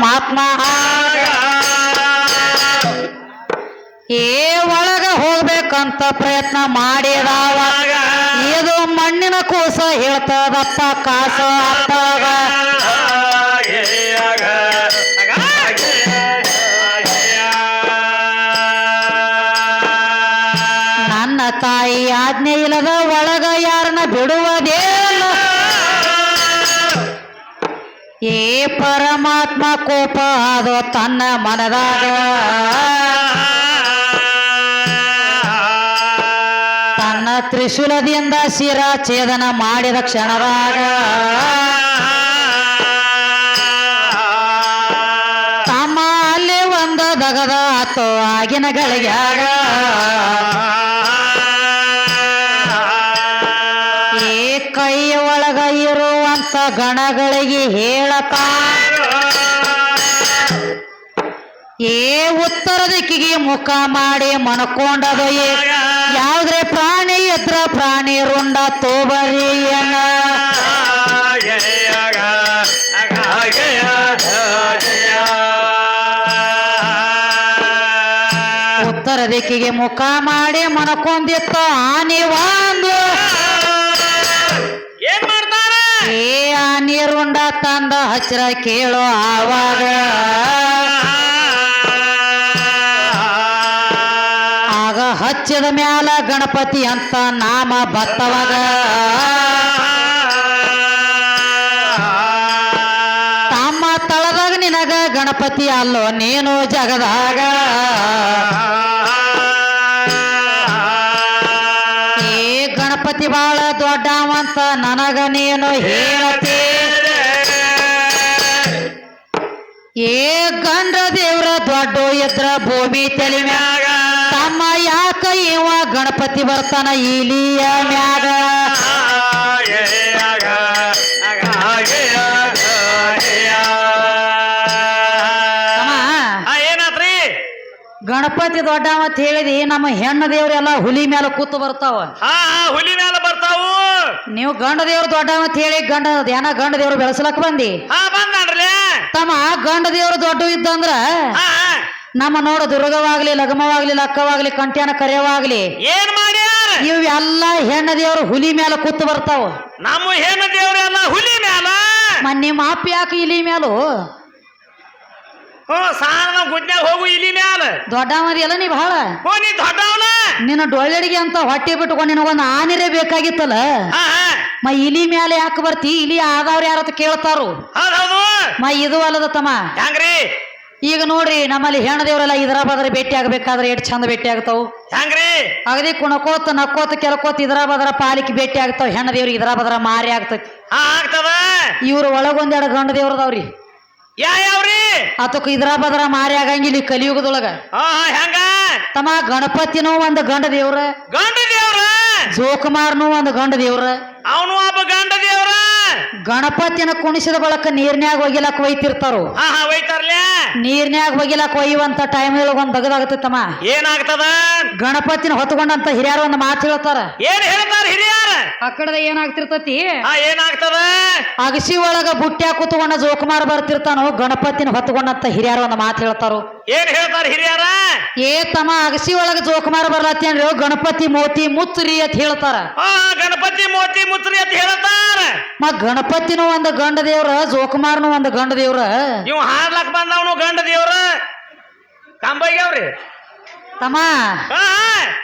ಪರಮಾತ್ಮ. ಏ ಒಳಗ ಹೋಗ್ಬೇಕಂತ ಪ್ರಯತ್ನ ಮಾಡಿದಾವ. ಇದು ಮಣ್ಣಿನ ಕೂಸ ಹೇಳ್ತದಪ್ಪ ಕಾಸ ಅಪ್ಪಗ ಕೋಪ ಅದು ತನ್ನ ಮನದಾಗ. ತನ್ನ ತ್ರಿಶೂಲದಿಂದ ಶಿರ ಛೇದನ ಮಾಡಿದ ಕ್ಷಣದಾಗ. ತಮ್ಮ ಅಲ್ಲಿ ಒಂದು ದಗದ ಆತು ಆಗಿನ ಗಳಿಗ್ಯಾಗ ಕೈ ಒಳಗ ಇರುವಂತ ಗಣಗಳಿಗೆ ಹೇಳತಾ ಏ ಉತ್ತರ ದಿಕ್ಕಿಗೆ ಮುಖ ಮಾಡಿ ಮನ್ಕೊಂಡದು ಏ ಯಾವ್ದ್ರೆ ಪ್ರಾಣಿ ಎದ್ರ ಪ್ರಾಣಿ ರುಂಡ ತೋಬರಿ ಉತ್ತರ ದಿಕ್ಕಿಗೆ ಮುಖ ಮಾಡಿ ಮನಕೊಂದಿತ್ತ ಆನಿ ಒಂದು. ಏನ್ ಮಾಡ್ತಾರ ಏ ಆನಿ ರುಂಡ ತಂದ ಹಚ್ರ ಕೇಳೋ ಆವಾಗ. ಹಚ್ಚಿದ ಮ್ಯಾಲ ಗಣಪತಿ ಅಂತ ನಾಮ ಬತ್ತವಾಗ. ತಮ್ಮ ತಳದಾಗ ನಿನಗ ಗಣಪತಿ ಅಲ್ಲೋ, ನೀನು ಜಗದಾಗ. ಏ ಗಣಪತಿ ಬಾಳ ದೊಡ್ಡವಂತ, ನನಗ ನೀನು ಹೇಳತಿ. ಏ ಗಂಡ ದೇವ್ರ ದೊಡ್ಡ ಎದ್ರ ಭೂಮಿ ತೆಲಿಮ್ಯಾಗ ಮ್ಯಾಗ. ತಮ್ಮ ಯಾಕ ಇವ ಗಣಪತಿ ಬರ್ತಾನ ಇಲಿಯ ಮ್ಯಾಗ. ಗಣಪತಿ ದೊಡ್ಡವ ಅಂತ ಹೇಳಿದಿ ನಮ್ಮ ಹೆಣ್ಣು ದೇವ್ರೆಲ್ಲ ಹುಲಿ ಮೇಲೆ ಕೂತು ಬರ್ತಾವ. ಹುಲಿ ಮೇಲೆ ಬರ್ತಾವ. ನೀವು ಗಂಡ ದೇವ್ರು ದೊಡ್ಡವ ಅಂತ ಹೇಳಿ ಗಂಡ ಧ್ಯಾನ ಗಂಡ ದೇವ್ರು ಬೆಳೆಸಲಕ್ ಬಂದಿ. ತಮ್ಮ ಗಂಡ ದೇವ್ರು ದೊಡ್ಡ ಇದ್ದಂದ್ರ. ನಮ್ಮ ನೋಡು ದುರ್ಗವಾಗ್ಲಿ ಲಗಮವಾಗ್ಲಿ ಲಕ್ಕವಾಗ್ಲಿ ಕಂಟ್ಯಾನ ಕರೆಯವಾಗ್ಲಿ. ಏನ್ ಮಾಡ್ಯಾರ? ಇವೆಲ್ಲ ಹೆಣ್ಣ ದೇವರು ಹುಲಿ ಮೇಲೆ ಕೂತ್ ಬರ್ತಾವ. ನಮ್ಮ ಹೆಣ್ಣು ದೇವ್ರೆಲ್ಲ ಹುಲಿ ಮ್ಯಾಲ? ಮನ್ ನಿಮ್ಮ ಅಪ್ಪ ಯಾಕೆ ಇಲಿ ಹ್ಞೂ ಸಾಣ ಗುಡ್ನ್ಯಾಗ ಹೋಗು ಇಲಿ ಮ್ಯಾಲ. ದೊಡ್ಡವರಿ ಎಲ್ಲ ನೀ ಬಹಳ ಓ ನೀ ದೊಡ್ಡವನ? ನಿನ್ನ ಡೊಳ್ಳಡಿಗೆ ಅಂತ ಹೊಟ್ಟೆ ಬಿಟ್ಕೊಂಡು ನಿನಗೊಂದು ಆನಿರೇ ಬೇಕಾಗಿತ್ತಲ್ಲ? ಹಾ ಹಾ. ಮ ಇಲಿ ಮೇಲೆ ಯಾಕೆ ಬರ್ತಿ? ಇಲಿ ಆದವ್ರು ಯಾರತ್ತ ಕೇಳ್ತಾರು. ಹೌದ್ ಹೌದು. ಮ ಇದು ಅಲ್ಲದ ತಮ್ಮ. ಹೆಂಗ್ರಿ? ಈಗ ನೋಡ್ರಿ ನಮ್ಮಲ್ಲಿ ಹೆಣ್ಣ ದೇವರೆಲ್ಲ ಇದರ ಬದ್ರ ಭೇಟಿ ಆಗ್ಬೇಕಾದ್ರೆ ಎಷ್ಟು ಚಂದ ಭೇಟಿ ಆಗ್ತಾವ? ಹೆಂಗ್ರಿ? ಅಗದಿ ಕುಣಕೋತ ನಕ್ಕೋತ ಕೆಲಕೋತ ಇದರ ಬದ್ರ ಪಾಲಿಕೆ ಭೇಟಿ ಆಗ್ತಾವ. ಹೆಣ್ಣ ದೇವ್ರಿಗೆ ಇದರ ಬದ್ರ ಮಾರಿ ಆಗ್ತೈತಿ. ಇವ್ರ ಆಗ್ತದ. ಇವ್ರು ಒಳಗೊಂದೆರಡು ಗಂಡ ದೇವ್ರದವ್ರಿ. ಯಾ ಯಾವ್ರಿ ಇದರ ಬದ್ರ ಮಾರಿ ಆಗಂಗಿಲ್ಲ ಈ ಕಲಿಯುಗದೊಳಗ. ಹೆಂಗ? ತಮ್ಮ ಗಣಪತಿನೂ ಒಂದು ಗಂಡ ದೇವ್ರ. ಗಂಡ ದೇವ್ರ? ಜೋಕುಮಾರ್ನು ಒಂದು ಗಂಡ ದೇವ್ರ. ಅವನು ಒಬ್ಬ ಗಂಡ ದೇವ್ರ? ಗಣಪತಿನ ಕುಣಿಸಿದ ಬಳಕ ನೀರ್ನ್ಯಾಗ ಒಗಿಲಕ್ ಒಯ್ತಿರ್ತಾರು? ಹಾ ಹಾ ಒಯ್ತಾರ್ಲೆ. ನೀರ್ನ್ಯಾಗ ಒಗಿಲಕ್ ಒಯ್ಯುವಂತ ಟೈಮ್ ಒಂದ್ ದಗದಾಗತ್ತಮ್ಮ ಏನಾಗ್ತದ? ಗಣಪತಿನ ಹೊತ್ಕೊಂಡಂತ ಹಿರಿಯರು ಒಂದು ಮಾತು ಹೇಳ್ತಾರ. ಏನ್ ಹೇಳ್ತಾರ ಹಿರಿಯರ? ಆ ಕಡೆ ಏನಾಗ್ತಿರ್ತತಿ? ಹಾ ಏನಾಗ್ತದ? ಅಗಸಿ ಒಳಗ ಬುಟ್ಟ್ಯಾ ಕೂತ್ಕೊಂಡ ಜೋಕುಮಾರ್ ಬರ್ತಿರ್ತಾನೋ ಗಣಪತಿನ ಹೊತ್ಕೊಂಡಂತ ಹಿರಿಯರು ಒಂದು ಮಾತು ಹೇಳ್ತಾರೋ. ಏನ್ ಹೇಳ್ತಾರ ಹಿರಿಯರ? ಏ ತಮ್ಮ ಅಗಸಿ ಒಳಗ ಜೋಕುಮಾರ್ ಬರ್ಲತ್ತೇನ್ರಿ ಗಣಪತಿ ಮೋತಿ ಮುತ್ರಿ ಅಂತ ಹೇಳ್ತಾರ. ಹಾ ಗಣಪತಿ ಮೋತಿ ಮುತ್ರಿ ಅಂತ ಹೇಳ್ತಾರ. ಮ ಗಣಪತಿನೂ ಒಂದು ಗಂಡ ದೇವ್ರ ಜೋಕುಮಾರ್ನು ಒಂದು ಗಂಡ ದೇವ್ರ. ಇವ್ ಹಾಡ್ಲಕ್ ಬಂದವನು ಗಂಡ ದೇವ್ರ. ಕಂಬೈಗ್ಯಾವ್ರಿ ತಮ್ಮ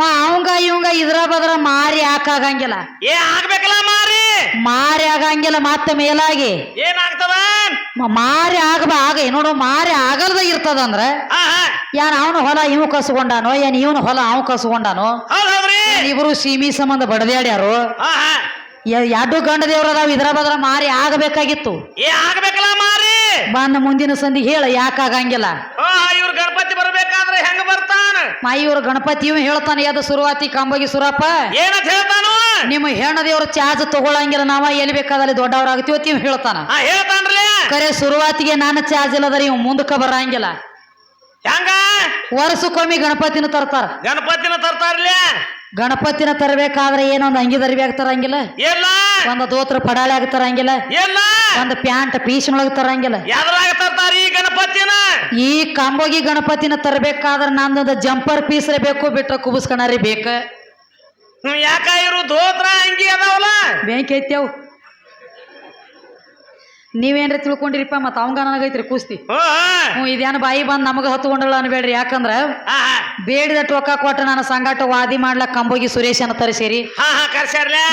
ಮಾ ಅವಂಗ ಇವಂಗ ಇದ್ರ ಬದ್ರ ಮಾರಿ ಹಾಕಾಗಂಗಿಲ್ಲ. ಏ ಆಗ್ಬೇಕಲ್ಲ ಮಾರಿ. ಮಾರಿ ಆಗಂಗಿಲ್ಲ ಮತ್ತೆ ಮೇಲಾಗಿ. ಏನಾಗ್ತದ ಮಾರಿ ಆಗಬ ಆಗ ನೋಡು ಮಾರಿ ಆಗಲ್ದ ಇರ್ತದ ಅಂದ್ರ ಯಾನ ಅವನು ಹೊಲ ಇವ್ ಕಸ್ಕೊಂಡಾನೋ ಏನ್ ಇವನು ಹೊಲ ಅವ್ ಕಸ್ಕೊಂಡಾನೋ ಇಬ್ರು ಸೀಮಿ ಸಂಬಂಧ ಬಡದ್ಯಾಡ್ಯಾರು ಎರಡು ಗಂಡ ದೇವ್ರ ಅದಾವ ಇದ್ರ ಬದ್ರ ಮಾರಿ ಆಗಬೇಕಾಗಿತ್ತು. ಏ ಆಗ್ಬೇಕಲ್ಲ ಮಾರಿ. ಬಂದ ಮುಂದಿನ ಸಂಧಿ ಹೇಳ ಯಾಕಾಗಂಗಿಲ್ಲ ಹಾ ಇವ್ರ ಗಣಪತಿ ಬರ್ಬೇಕಾದ್ರೆ ಹೆಂಗ ಬರ್ತಾನ ಗಣಪತಿಯು ಹೇಳ್ತಾನೆ ಅದು ಸುರುವಾತಿ ಕಾಂಬಗಿ ಸುರಪ್ಪ. ಏನಂತ ಹೇಳ್ತಾನು ನಿಮ್ಮ ಹೆಣ್ಣ ದೇವ್ರ ಚಾರ್ಜ್ ತಗೊಳಂಗಿಲ್ಲ ನಾವ ಎಲ್ಲಿ ಬೇಕಾದಲ್ಲಿ ದೊಡ್ಡವರಾಗ್ತೀವಿ ಅಂತ ಇವ್ ಹೇಳ್ತಾನ ಹೇಳ್ತಾನ್ರಿ ಕರೆ ಸುರುವಾತಿಗೆ ನಾನು ಚಾರ್ಜ್ ಇಲ್ಲದ್ರ ಇವ್ ಮುಂದಕ್ಕೆ ಬರಂಗಿಲ್ಲ. ಹೆಂಗ? ವರ್ಷಕ್ಕೊಮ್ಮೆ ಗಣಪತಿನ ತರ್ತಾರ. ಗಣಪತಿನ ತರ್ತಾರಲ್ಲ? ಗಣಪತಿನ ತರಬೇಕಾದ್ರೆ ಏನೊಂದು ಅಂಗಿ ದರ್ಬ್ಯಾಗ ತರಂಗಿಲ್ಲ? ಎಲ್ಲ ಒಂದು ದೋತ್ರ ಪಡಾಳ್ಯಾಗ ತರಂಗಿಲ್ಲ? ಎಲ್ಲ ಒಂದು ಪ್ಯಾಂಟ್ ಪೀಸಿನೊಳಗೆ ತರಂಗಿಲ್ಲ? ಯಾವ್ದ್ರಾಗ ತರ್ತಾರ ಈ ಗಣಪತಿನ? ಈ ಕಾಂಬೋಗಿ ಗಣಪತಿನ ತರಬೇಕಾದ್ರೆ ನಂದೊಂದು ಜಂಪರ್ ಪೀಸ್ ಬೇಕು ಬಿಟ್ಟ ಕುಬಸ್ಕಣರಿ ಬೇಕ. ಯಾಕ ಇರು ದೋತ್ರ ಅಂಗಿ ಅದಾವಲ್ಲ? ಬೆಂಕಿ ಐತ್ಯಾವ್ ನೀವೇನ್ರಿ ತಿಳ್ಕೊಂಡಿರಿಪ್ಪ ಮತ್ತ ಅವಂಗ ನನಗೈತ್ರಿ ಕುಸ್ತಿ. ಹ್ಞೂ ಇದೇನು ಬಾಯಿ ಬಂದ್ ನಮಗ ಹತ್ಕೊಂಡಲ್ಲ ಅನ್ಬೇಡ್ರಿ. ಯಾಕಂದ್ರ ಬೇಡದ ಟೋಕ ಕೊಟ್ಟ ನಾನು ಸಂಗಾಟ ವಾದಿ ಮಾಡ್ಲಕ್ ಕಂಬೋಗಿ ಸುರೇಶನ ತರಿಸಿರಿ.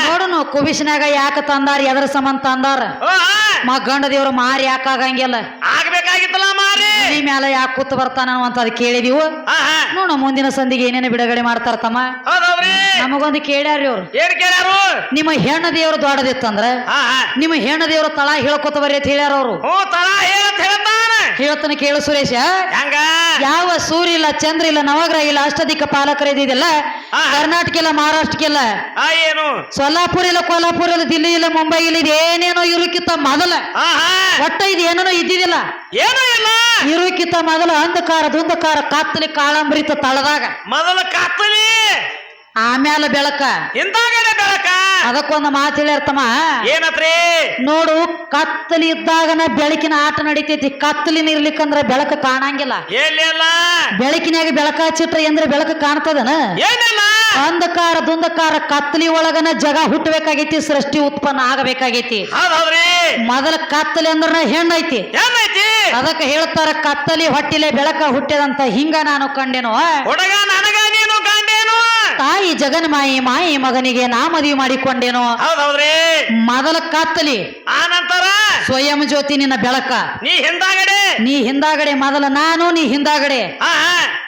ನೋಡುನು ಕುಬಿಸ್ನಾಗ ಯಾಕ ತಂದಾರ ಎದ್ರ ಸಂಬಂಧ ತಂದಾರ? ಮಗ ಹಾ. ಮ ಗಂಡ ದೇವ್ರ ಮಾರಿ ಯಾಕ ಆಗಂಗಿಲ್ಲ? ಆಗ್ಬೇಕಾಗಿತ್ತಲ್ಲ ಮಾರಿ. ಈ ಮ್ಯಾಲ ಯಾಕೆ ಕೂತ್ ಬರ್ತಾನ ಅಂತ ಅದ್ ಕೇಳಿದೀವು. ನೋಡು ಮುಂದಿನ ಸಂದಿಗೆ ಏನೇನು ಬಿಡುಗಡೆ ಮಾಡ್ತಾರ ತಮ್ಮ? ನಮಗೊಂದು ಕೇಳ್ಯಾರ್ರಿ ಅವ್ರು. ನಿಮ್ಮ ಹೆಣ್ಣ ದೇವ್ರು ದೊಡ್ಡದಿತ್ತಂದ್ರ? ನಿಮ್ಮ ಹೆಣ್ಣ ದೇವ್ರ ತಳ ಹೇಳ್ಕೊತ ಬರ್ರಿ ಅಂತ ಹೇಳ್ಯಾರ ಅವರು. ಹ್ಞೂ ತಳ ಹೇಳತ್ ಹೇಳ್ತಾನ. ಹೇಳ್ತಾನೆ ಕೇಳು ಸುರೇಶ. ಹೆಂಗ? ಯಾವ ಸೂರ್ಯ ಇಲ್ಲ ಚಂದ್ರ ಇಲ್ಲ ನವಗ್ರಹ ಇಲ್ಲ ಅಷ್ಟದಿಕ್ಕ ಪಾಲಕರ ಇದಿದೆಲ್ಲ ಆ. ಕರ್ನಾಟಕ ಇಲ್ಲ ಮಹಾರಾಷ್ಟ್ರಕ್ಕೆಲ್ಲ ಆ ಏನು? ಸೊಲ್ಲಾಪುರ ಇಲ್ಲ ಕೊಲ್ಲಾಪುರ ಇಲ್ಲ ದಿಲ್ಲಿ ಇಲ್ಲ ಮುಂಬೈ ಇಲ್ಲ ಇದು ಏನೇನೋ ಇರುಕ್ಕಿಂತ ಮೊದಲ. ಒಟ್ಟ ಇದು ಏನೇನೋ ಇದ್ದಿದಿಲ್ಲ ಏನು ಇಲ್ಲ. ಇರೋಕ್ಕಿಂತ ಮೊದಲ ಅಂಧಕಾರ ದುಂಧಕಾರ ಕಾತ್ತಲಿ ಕಾಳಂಬರಿತ ತಳದಾಗ. ಮೊದಲ ಕತ್ತಲಿ. ಆಮ್ಯಾಲ ಬೆಳಕ. ಹಿಂದಾಗಡೆ ಬೆಳಕ. ಅದಕ್ಕೊಂದು ಮಾತು ಹೇಳ್ಯಾರ್ತಮ್ಮ ಏನತ್ರಿ? ನೋಡು ಕತ್ತಲಿ ಇದ್ದಾಗನ ಬೆಳಕಿನ ಆಟ ನಡಿತೈತಿ. ಕತ್ತಲಿನ ಇರ್ಲಿಕ್ಕಂದ್ರ ಬೆಳಕು ಕಾಣಂಗಿಲ್ಲ. ಎಲ್ಲ ಬೆಳಕಿನಾಗ ಬೆಳಕ ಹಚ್ಚಿಟ್ರೆ ಅಂದ್ರೆ ಬೆಳಕು ಕಾಣ್ತದನ? ಏನಿಲ್ಲ ಅಂಧಕಾರ ದುಂದಕಾರ ಕತ್ತಲಿ ಒಳಗನ ಜಗ ಹುಟ್ಟಬೇಕಾಗೈತಿ ಸೃಷ್ಟಿ ಉತ್ಪನ್ನ ಆಗಬೇಕಾಗೈತಿ. ಮೊದಲ ಕತ್ತಲಿ ಅಂದ್ರ ಹೆಣ್ಣೈತಿ. ಅದಕ್ಕೆ ಹೇಳ್ತಾರ ಕತ್ತಲಿ ಹೊಟ್ಟಿಲೆ ಬೆಳಕ ಹುಟ್ಟಿದಂತ ಹಿಂಗ ನಾನು ಕಂಡೆನು. ಹುಡುಗ ನನಗ ನೀನು ಕಂಡೇನು ತಾಯಿ ಜಗನ್ಮಾಯಿ ಮಾಯಿ ಮಗನಿಗೆ ನಾ ಮದುವೆ ಮಾಡಿಕೊಂಡೇನೋ? ಹೌದೌದ್ರಿ. ಮೊದಲ ಕತ್ತಲಿ ಆನಂತರ? ನಂತರ ಸ್ವಯಂ ಜ್ಯೋತಿ ನಿನ್ನ ಬೆಳಕ. ನೀ ಹಿಂದಾಗಡೆ? ನೀ ಹಿಂದಾಗಡೆ ಮೊದಲ ನಾನು ನೀ ಹಿಂದಾಗಡೆ. ಹಾ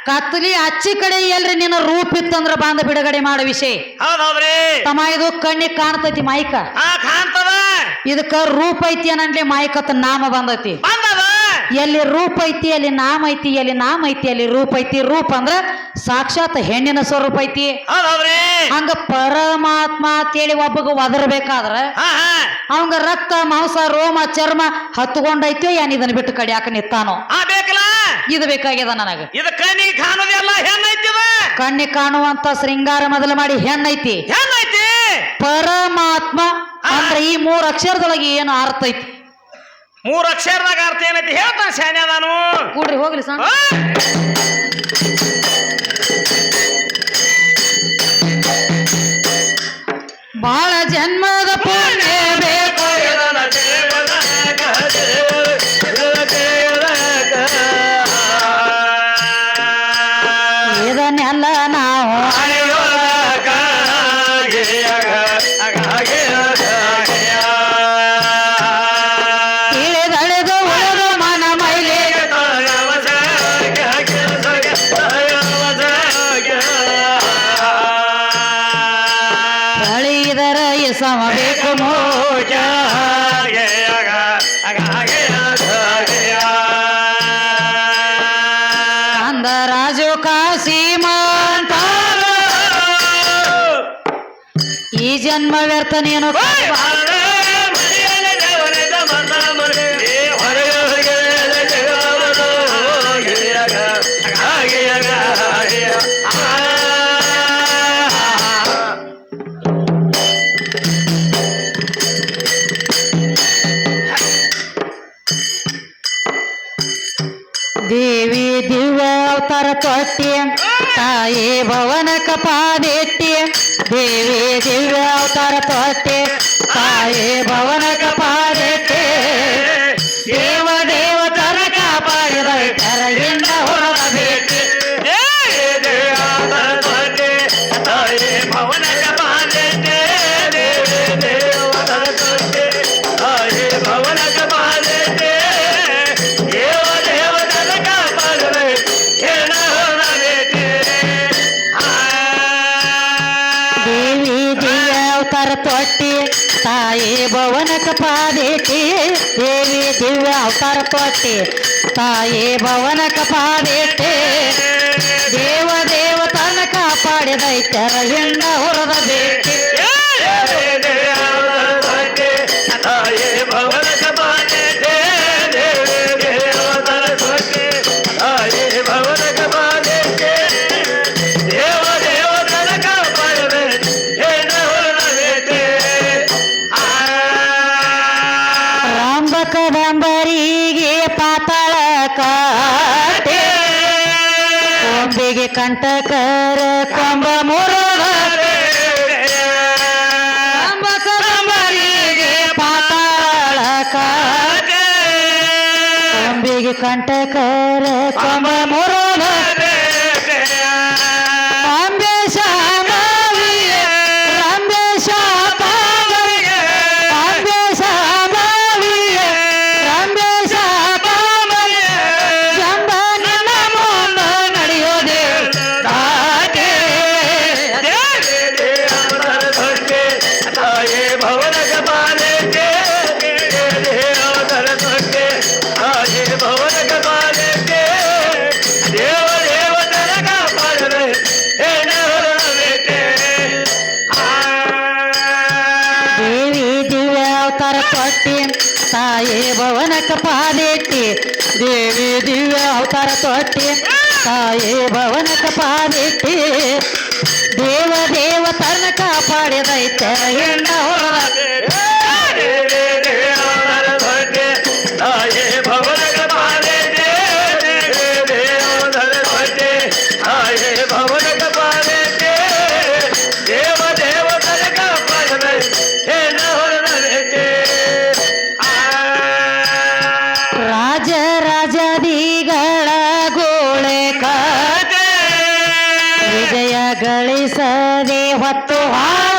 ಕತ್ತಲಿ ಅಚ್ಚಿ ಕಡೆ ಎಲ್ರಿ ನಿನ್ನ ರೂಪ ಇತ್ತಂದ್ರ ಬಾಂಧ ಬಿಡುಗಡೆ ಮಾಡೋ ವಿಷಯ. ಹೌದೌದ್ರಿ. ತಮ್ಮ ಇದು ಕಣ್ಣಿಗೆ ಕಾಣ್ತೈತಿ ಮಾಯಿಕ. ಕಾಣ್ತದ. ಇದಕ್ಕ ರೂಪ ಐತಿ ಅನ್ನಂಡ್ಲೆ ಮಾಯಿಕತ್ತ ನಾಮ ಬಂದೈತಿ. ಬಂದದ. ಎಲ್ಲಿ ರೂಪ ಐತಿ ಅಲ್ಲಿ ನಾಮ ಐತಿ ಎಲ್ಲಿ ನಾಮ ಐತಿ ಅಲ್ಲಿ ರೂಪ ಐತಿ. ರೂಪ ಅಂದ್ರ ಸಾಕ್ಷಾತ್ ಹೆಣ್ಣಿನ ಸ್ವರೂಪ ಐತಿ. ಹೌದೌದ್ರಿ. ಹಂಗ ಪರಮಾತ್ಮ ಅಂತೇಳಿ ಒಬ್ಬಗ ಒದರ್ಬೇಕಾದ್ರ ಅವಂಗ ರಕ್ತ ಮಾಂಸ ರೋಮ ಚರ್ಮ ಹತ್ಕೊಂಡೈತೋ ಏನ್ ಇದನ್ನ ಬಿಟ್ಟು ಕಡಿಯಾಕ ನಿತ್ತಾನೋ ಆ ಬೇಕಲ್ಲ? ಇದು ಬೇಕಾಗ್ಯದ ನನಗ. ಇದು ಕಣ್ಣಿಗೆ ಕಾಣೋದೆಲ್ಲ ಕಾಣುವಂತ ಶೃಂಗಾರ ಮೊದಲು ಮಾಡಿ ಹೆಣ್ಣೈತಿ ಹೆಣ್ಣೈತಿ ಪರಮಾತ್ಮ ಅಂದ್ರೆ ಈ ಮೂರ್ ಅಕ್ಷರದೊಳಗೆ ಏನು ಅರ್ಥ ಐತಿ? ಮೂರ್ ಅಕ್ಷರದಾಗ ಅರ್ಥ ಏನೈತಿ? ಹೇಳ್ತಾನೆ ನಾನು ಕೂಡ್ರಿ ಹೋಗ್ಲಿ ಸಣ್ಣ ಬಾಳ ಜನ್ಮದ ಪುಣ್ಯ. ಜನ್ಮ ವ್ಯರ್ಥ ನೀನು ದೇವಿ ದಿವ್ಯ ಅವತಾರ ತೊಟ್ಟಿ ತಾಯಿ ಭವನ ಕಪಾದಿಟ್ಟಿ ದೇವಿ ದಿವ್ಯ ಅವತಾರ ತೊಟ್ಟಿ ತಾಯಿ ಭವನ ತಾಯಿ ಭವನ ಕಪಾದಿಟ್ಟಿ ದೇವಿ ದಿವ್ಯ ಅವತಾರ ತೊಟ್ಟಿ ತಾಯಿ ಭವನ ಕಪಾದಿಟ್ಟಿ ದೇವ ದೇವತನ ಕಾಪಾಡಿದೈತರ ಹಿಂಡ ಹೊರದ ಕದಂಬರಿಗೆ ಪಾತಾಳ ಕಾಟೆ. ಕೊಂಬೆಗೆ ಕಂಟಕರ ಕೊಂಬ ಮುರುಗ ಕದಂಬರಿಗೆ ಪಾತಾಳ ಕಾಟೆ. ಕೊಂಬೆಗೆ ಕಂಟಕರ ಕೊಂಬ ದೇವಿ ದಿವ್ಯ ಅವತಾರ ತೊಟ್ಟಿ ತಾಯಿ ಭವನ ಪಾದಿಟ್ಟಿ ದೇವ ದೇವ ತನ್ನ ಕಾಪಾಡಿದೈತೆ ಹೆಣ್ಣ ಹೊರದ ಹೊತ್ತು ಹಾಡೋರ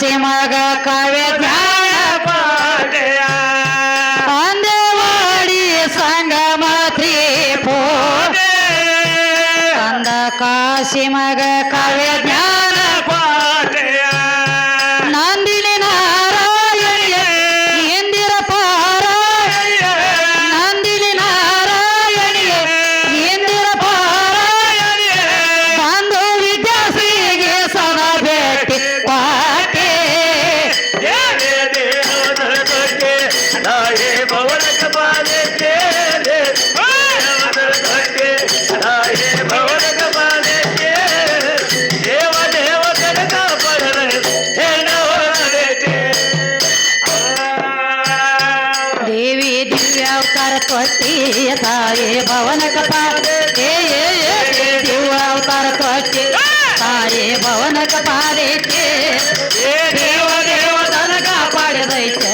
ಕಾಸಿ ಮಗ ಕವೆ ಜ್ಞಾನ ಅಂದೇವಾಡಿ ಸಂಗಮ ತ್ರಿಪೋ ಅಂದ ಕಾಸಿ ಮಗ ಪಾರ ಕೊಟ್ಟಿಯ ಭವನಕ ಏ ಶಿವ ಅವತಾರ ಭವನಕ ದೇವ ದೇವ ತನಕ ಪಾಡದೈತೆ